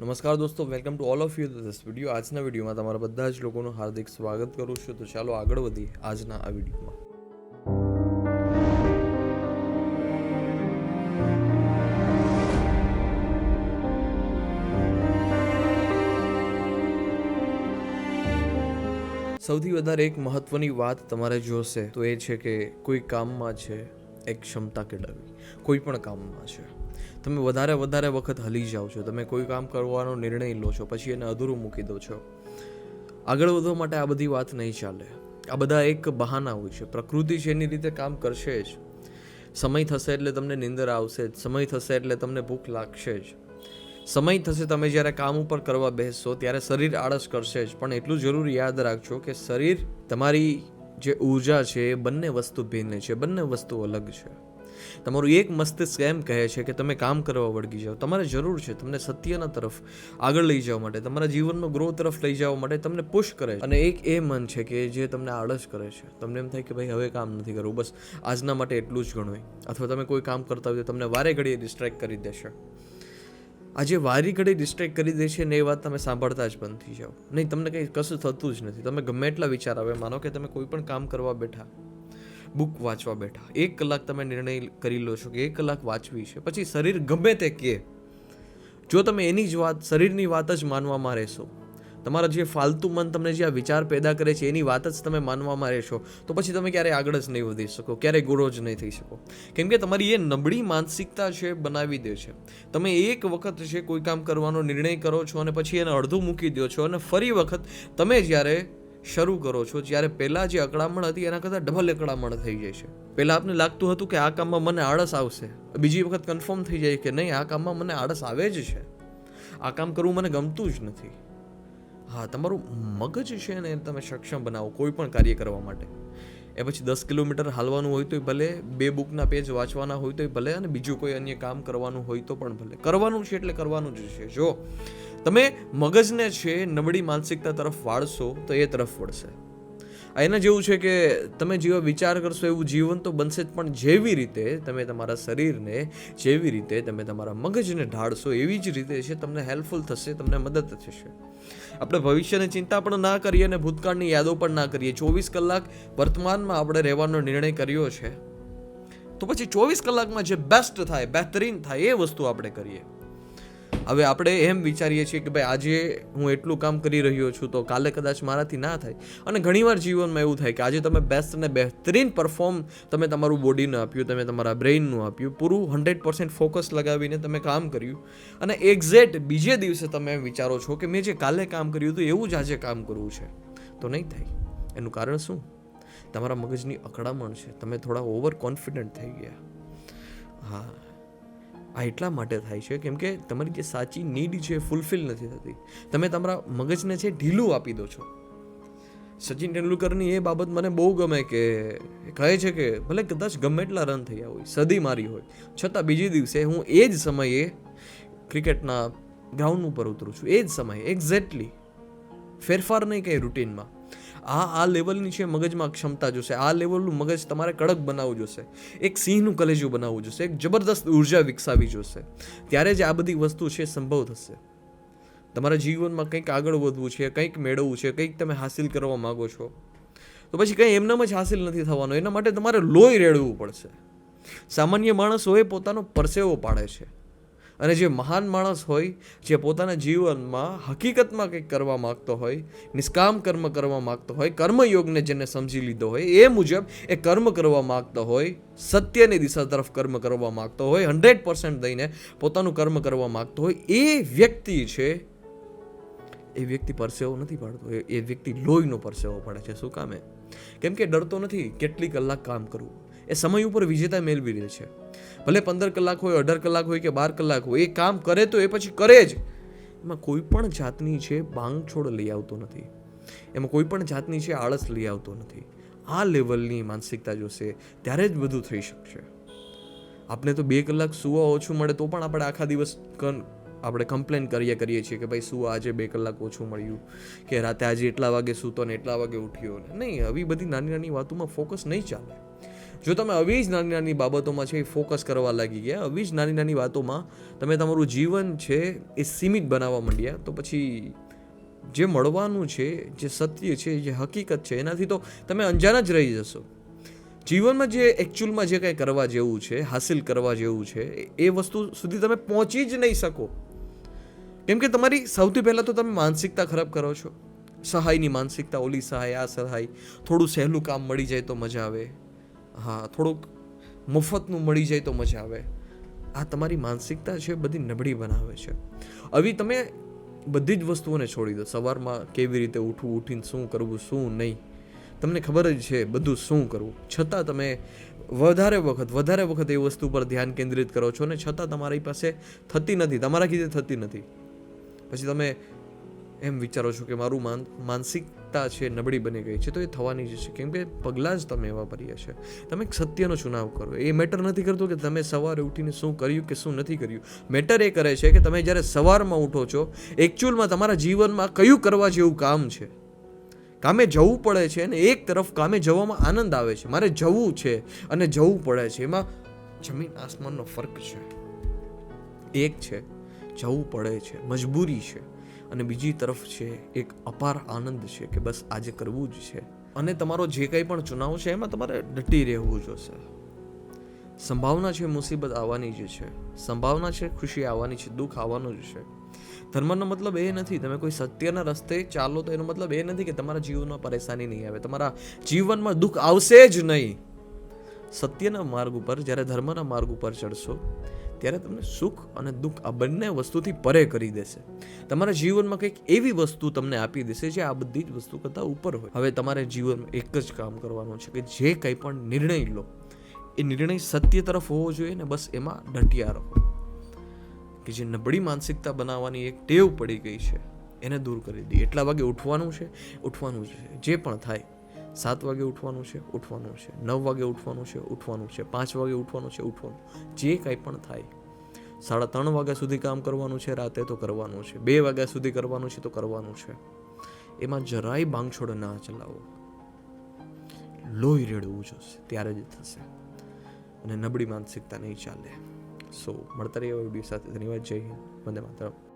નમસ્કાર દોસ્તો welcome to all of you this video આજના વિડીયોમાં તમારા બધા જ લોકોનું હાર્દિક સ્વાગત કરું છું. તો ચાલો આગળ વધીએ આજના આ વિડીયોમાં સૌથી વધારે એક મહત્વની વાત તમારે જોશે તો એ છે કે કોઈ કામમાં છે એક ક્ષમતા કેળવવી. કોઈ પણ કામમાં છે. તમે વધારે વધારે વખત હલી જાઓ છો. તમે કોઈ કામ કરવાનો નિર્ણય લો છો, પછી એને અધૂરું મૂકી દો છો. આગળ વધવા માટે આ બધી વાત નહીં ચાલે. આ બધા એક બહાના હોય છે. પ્રકૃતિ છે એની રીતે કામ કરશે જ. સમય થશે એટલે તમને નિંદર આવશે જ. સમય થશે એટલે તમને ભૂખ લાગશે જ. સમય થશે તમે જ્યારે કામ ઉપર કરવા બેસશો ત્યારે શરીર આળસ કરશે જ. પણ એટલું જરૂર યાદ રાખજો કે શરીર તમારી જે ઊર્જા છે એ બંને વસ્તુ ભિન્ન છે. બંને વસ્તુ અલગ છે. તમારું એક મસ્તિષ્ક એમ કહે છે કે તમે કામ કરવા વળગી જાઓ. તમારે જરૂર છે તમને સત્યના તરફ આગળ લઈ જવા માટે, તમારા જીવનનો ગ્રો તરફ લઈ જવા માટે તમને પુશ કરે છે. અને એક એ મન છે કે જે તમને આળસ કરે છે. તમને એમ થાય કે ભાઈ હવે કામ નથી કરવું, બસ આજના માટે એટલું જ ગણવું અથવા તમે કોઈ કામ કરતા હોય તો તમને વારે ઘડીએ ડિસ્ટ્રેક્ટ કરી દેશે. આજે વારી ઘડી ડિસ્ટ્રેક્ટ કરી દે છે ને એ વાત તમે સાંભળતા જ બંધ થઈ જાઓ. નહીં, તમને કંઈ કશું થતું જ નથી. તમે ગમે એટલા વિચાર આવે, માનો કે તમે કોઈ પણ કામ કરવા બેઠા બુક વાંચવા બેઠા. એક કલાક તમે નિર્ણય કરી લો છો કે એક કલાક વાંચવી છે. પછી શરીર ગમે તે કહે જો તમે એની જ વાત, શરીરની વાત જ માનવામાં રહેશો. તમારા જે ફાલતુ મન તમને જે આ વિચાર પેદા કરે છે, એની વાત જ તમે માનવામાં રહેશો. તો પછી તમે ક્યારેય આગળ જ નહીં વધી શકો, ક્યારેય ગુરો જ નહીં થઈ શકો. કેમ કે તમારી એ નબળી માનસિકતા છે, બનાવી દે છે. તમે એક વખત છે કોઈ કામ કરવાનો નિર્ણય કરો છો અને પછી એને અડધું મૂકી દો છો અને ફરી વખત તમે જ્યારે શરૂ કરો છો, જ્યારે પહેલાં જે અકળામણ હતી એના કરતાં ડબલ અકળામણ થઈ જાય છે. પહેલાં આપને લાગતું હતું કે આ કામમાં મને આળસ આવશે. બીજી વખત કન્ફર્મ થઈ જાય કે નહીં, આ કામમાં મને આળસ આવે જ છે. આ કામ કરવું મને ગમતું જ નથી. હા, તમારું મગજ છે ને તમે સક્ષમ બનાવો કોઈ પણ કાર્ય કરવા માટે. એ પછી દસ કિલોમીટર હાલવાનું હોય તોય ભલે, બે બુકના પેજ વાંચવાના હોય તોય ભલે અને બીજું કોઈ અન્ય કામ કરવાનું હોય તો પણ ભલે. કરવાનું છે એટલે કરવાનું જ છે. જો તમે મગજને છે નબળી માનસિકતા તરફ વાળશો તો એ તરફ વળશે. એના જેવું છે કે તમે જેવા વિચાર કરશો એવું જીવન તો બનશે જ, પણ જેવી રીતે તમે તમારા શરીરને, જેવી રીતે તમે તમારા મગજને ઢાળશો એવી જ રીતે છે તમને હેલ્પફુલ થશે, તમને મદદ થશે. આપણે ભવિષ્યની ચિંતા પણ ના કરીએ અને ભૂતકાળની યાદો પણ ના કરીએ. ચોવીસ કલાક વર્તમાનમાં આપણે રહેવાનો નિર્ણય કર્યો છે. તો પછી ચોવીસ કલાકમાં જે બેસ્ટ થાય, બહેતરીન થાય એ વસ્તુ આપણે કરીએ. હવે આપણે એમ વિચારીએ છીએ કે ભાઈ આજે હું એટલું કામ કરી રહ્યો છું તો કાલે કદાચ મારાથી ના થાય. અને ઘણીવાર જીવનમાં એવું થાય કે આજે તમે બેસ્ટ અને બહેતરીન પરફોર્મ તમે તમારું બોડીને આપ્યું, તમે તમારા બ્રેઇનનું આપ્યું, પૂરું હંડ્રેડ પર્સન્ટ ફોકસ લગાવીને તમે કામ કર્યું. અને એક્ઝેક્ટ બીજે દિવસે તમે વિચારો છો કે મેં જે કાલે કામ કર્યું હતું એવું જ આજે કામ કરવું છે. તો નહીં થાય. એનું કારણ શું? તમારા મગજની અકળામણ છે. તમે થોડા ઓવર કોન્ફિડન્ટ થઈ ગયા. હા. આ એટલા માટે થાય છે, કેમ કે તમારી જે સાચી નીડ છે ફૂલફિલ નથી થતી. તમે તમારા મગજને છે ઢીલું આપી દો છો. સચિન તેંડુલકરની એ બાબત મને બહુ ગમે કે કહે છે કે ભલે કદાચ ગમે એટલા રન થયા હોય, સદી મારી હોય, છતાં બીજી દિવસે હું એ જ સમયે ક્રિકેટના ગ્રાઉન્ડ ઉપર ઉતરું છું. એ જ સમયે એક્ઝેક્ટલી ફેરફાર નહીં કંઈ રૂટીનમાં આ આ લેવલની છે મગજમાં ક્ષમતા જોશે. આ લેવલનું મગજ તમારે કડક બનાવવું જોશે. એક સિંહનું કલેજું બનાવવું જોશે. એક જબરદસ્ત ઊર્જા વિકસાવી જોશે. ત્યારે જ આ બધી વસ્તુ છે સંભવ થશે. તમારા જીવનમાં કંઈક આગળ વધવું છે, કંઈક મેળવવું છે, કંઈક તમે હાસિલ કરવા માગો છો. તો પછી કંઈ એમનામ જ હાસિલ નથી થવાનું. એના માટે તમારે લોહી રેડવું પડશે. સામાન્ય માણસ હોય પોતાનો પરસેવો પાડે છે. અને જે મહાન માણસ હોય, જે પોતાના જીવનમાં હકીકતમાં કંઈક કરવા માગતો હોય, નિષ્કામ કર્મ કરવા માગતો હોય, કર્મયોગને જેને સમજી લીધો હોય, એ મુજબ એ કર્મ કરવા માગતો હોય, સત્યની દિશા તરફ કર્મ કરવા માગતો હોય, હંડ્રેડ પર્સન્ટ દઈને પોતાનું કર્મ કરવા માગતો હોય, એ વ્યક્તિ છે, એ વ્યક્તિ પરસેવો નથી પાડતો, એ- વ્યક્તિ લોહીનો પરસેવો પડે છે. શું કામે કેમ કે ડરતો નથી કેટલી કલાક કામ કરવું. એ સમય ઉપર વિજેતા મેળવી લે છે. ભલે પંદર કલાક હોય, અઢાર કલાક હોય કે બાર કલાક હોય, એ કામ કરે તો એ પછી કરે જ. એમાં કોઈ પણ જાતની છે બાંગછોડ લઈ આવતો નથી. એમાં કોઈ પણ જાતની છે આળસ લઈ આવતો નથી. આ લેવલની માનસિકતા જોશે ત્યારે જ બધું થઈ શકશે. આપણે તો બે કલાક સુવા ઓછું મળે તો પણ આપણે આખા દિવસ આપણે કમ્પ્લેન કરીએ કરીએ છીએ કે ભાઈ શું આજે બે કલાક ઓછું મળ્યું. કે રાતે આજે એટલા વાગે સૂતો ને એટલા વાગે ઉઠ્યો નહીં, આવી બધી નાની નાની વાતોમાં ફોકસ નહીં ચાલે. જો તમે આવી જ નાની નાની બાબતોમાં છે એ ફોકસ કરવા લાગી ગયા, આવી જ નાની નાની વાતોમાં તમે તમારું જીવન છે એ સીમિત બનાવવા માંડ્યા, તો પછી જે મળવાનું છે, જે સત્ય છે, જે હકીકત છે, એનાથી તો તમે અંજાન જ રહી જશો. જીવનમાં જે એકચ્યુઅલમાં જે કંઈ કરવા જેવું છે, હાસિલ કરવા જેવું છે, એ વસ્તુ સુધી તમે પહોંચી જ નહીં શકો. કેમ કે તમારી સૌથી પહેલાં તો તમે માનસિકતા ખરાબ કરો છો. સહાયની માનસિકતા, ઓલી સહાય, આ સહાય, થોડું સહેલું કામ મળી જાય તો મજા આવે. હા, થોડુંક મફતનું મળી જાય તો મજા આવે. આ તમારી માનસિકતા છે, બધી નબળી બનાવે છે. આવી તમે બધી જ વસ્તુઓને છોડી દો. સવારમાં કેવી રીતે ઉઠવું, ઉઠીને શું કરવું, શું નહીં. તમને ખબર જ છે, બધું શું કરવું. છતાં તમે વધારે વખત વધારે વખત એ વસ્તુ પર ધ્યાન કેન્દ્રિત કરો છો ને છતાં તમારી પાસે થતી નથી તમારા કીધે થતી નથી. પછી તમે એમ વિચારો છો કે મારું માન માનસિકતા છે, નબળી બની ગઈ છે, તો એ થવાની જ છે. કેમ કે પગલાં જ તમે એવા ભર્યા છે. તમે સત્યનો ચુનાવ કરો. એ મેટર નથી કરતું કે તમે સવારે ઉઠીને શું કર્યું કે શું નથી કર્યું. મેટર એ કરે છે કે તમે જ્યારે સવારમાં ઉઠો છો એકચ્યુઅલમાં તમારા જીવનમાં કયું કરવા જેવું કામ છે? કામે જવું પડે છે અને એક તરફ કામે જવામાં આનંદ આવે છે. મારે જવું છે અને જવું પડે છે. એમાં જમીન આસમાનનો ફરક છે. એક છે, જવું પડે છે. મજબૂરી છે. અને બીજી તરફ છે એક અપાર આનંદ છે કે બસ આજે કરવું જ છે. અને તમારો જે કંઈ પણ ચુનાવ છે એમાં તમારે ડટી રહેવું જોશે. સંભાવના છે મુસીબત આવવાની જ છે. સંભાવના છે ખુશી આવવાની છે, દુઃખ આવવાનું જ છે. ધર્મનો મતલબ એ નથી, તમે કોઈ સત્યના રસ્તે ચાલો તો એનો મતલબ એ નથી કે તમારા જીવનમાં પરેશાની નહીં આવે. તમારા જીવનમાં દુઃખ આવશે જ નહીં. સત્યના માર્ગ ઉપર, જ્યારે ધર્મના માર્ગ ઉપર ચડશો, ત્યારે તમને સુખ અને દુઃખ આ બંને વસ્તુથી પરે કરી દેશે. તમારા જીવનમાં કંઈક એવી વસ્તુ તમને આપી દેશે જે આ બધી જ વસ્તુ કરતાં ઉપર હોય. હવે તમારે જીવનમાં એક જ કામ કરવાનું છે કે જે કંઈ પણ નિર્ણય લો, એ નિર્ણય સત્ય તરફ હોવો જોઈએ ને બસ એમાં ડટિયા રહો. કે જે નબળી માનસિકતા બનાવવાની એક ટેવ પડી ગઈ છે, એને દૂર કરી દઈએ. એટલા વાગે ઉઠવાનું છે ઉઠવાનું છે. જે પણ થાય સાત વાગે ઉઠવાનું છે ઉઠવાનું છે. નવ વાગે ઉઠવાનું છે ઉઠવાનું છે. પાંચ વાગે ઉઠવાનું છે, ઉઠવાનું. જે કાંઈ પણ થાય. સાડા ત્રણ વાગ્યા સુધી કામ કરવાનું છે, રાતે તો કરવાનું છે. બે વાગ્યા સુધી કરવાનું છે, તો કરવાનું છે. એમાં જરાય બાંગછોડ ના ચલાવો. લોહી રેડવું જોશે, ત્યારે જ થશે. અને નબળી માનસિકતા નહીં ચાલે. સો મળતા રહીએ વીડિયો સાથે. ધન્યવાદ. જય હિન્દ. વંદે માતરમ.